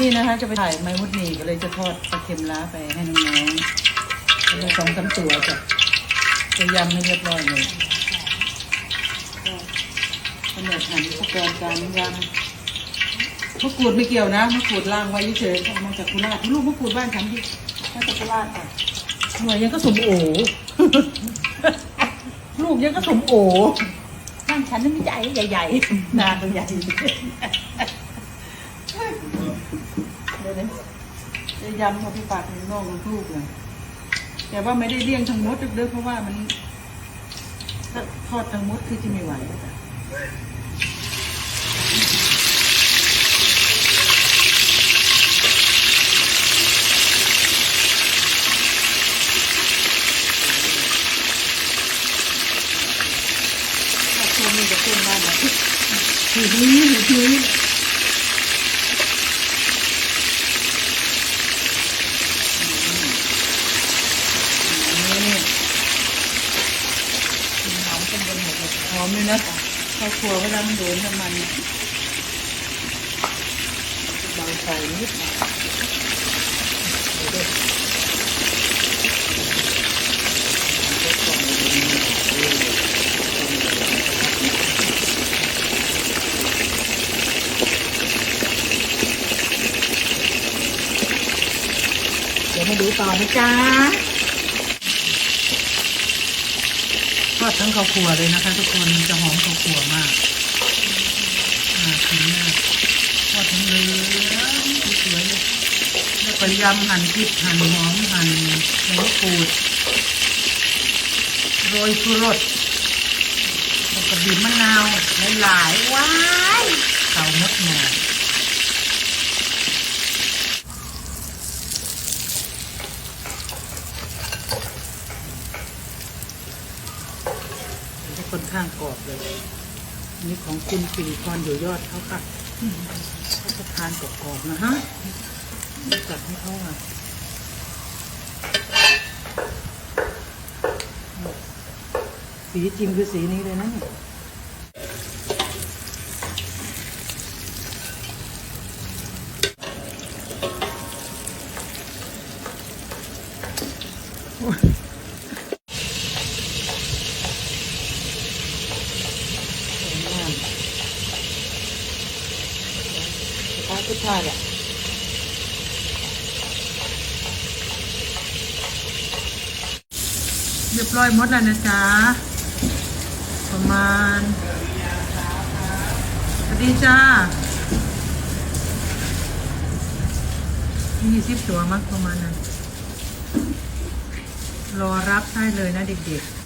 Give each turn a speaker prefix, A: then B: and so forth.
A: นี่นะคะจะไปถ่ายไม้มุดหนีก็เลยจะทอดปลาเค็มล้าไปให้น้องๆก็เลยสองสามตัวจะจะยำให้เรียบร้อยเลยก็กำเนิดหันอุปกรณ์การยำมะกรูดไม่เกี่ยวนะมะกรูดล่างไว้เฉยๆมาจากโคุราชลูกมะกรูดบ้านฉันดิมาจากโคุราชค่ะหน่วยยังก็สมโอลูกยังก็สมโอบ้านฉันนี่ไม่ใหญ่ใหญ่ๆนาตัวใหญ่ เดี๋ยวนะจะ ยำเอาไปฝากในน้องลูกเลยแต่ว่าไม่ได้เลี้ยงทั้งหมดเด้อเพราะว่ามันถ้าทอดทั้งหมดคือจะไม่ไหวจ้ะถ้าตัวนี้จะเป็นบ้านแบบหือหือหือนี่
B: หอมเป็นบนหมดเลย
A: ห อมเลยนะข้าวครัวเวลามันโดนน้ำมันเบาไฟนิดหน่อยเดี๋ยวมาดูต่อนะจ๊ะ ทอดทั้งข้าวขัวเลยนะคะ ทุกคนจะหอมข้าวขัวมากอ่าถึงมากทอดทั้งเหลืองสวยเลยแล้วก็ยำหั่นพริกหั่นหอมหั่นใบมะกรูดโรยชูรสแล้วก็บีบมะนาวหลายๆว้ายเต่ามดแมว ให้คนข้างกรอบเลยอันนี่ของคุณสิริพรอยู่ยอดเขาค่ะเขาจะทานกรอบๆนะฮะจัดให้เขาอะสีจริงคือสีนี้เลยนะเนี่ยโอ้ยสวยงาม สุดท้ายสุดท้ายแหละเรียบร้อยหมดแล้วนะจ๊ะ ประมาณสวัสดีจ้ายี่สิบตัวมั้งประมาณนั้น รอรับได้เลยนะเด็กๆ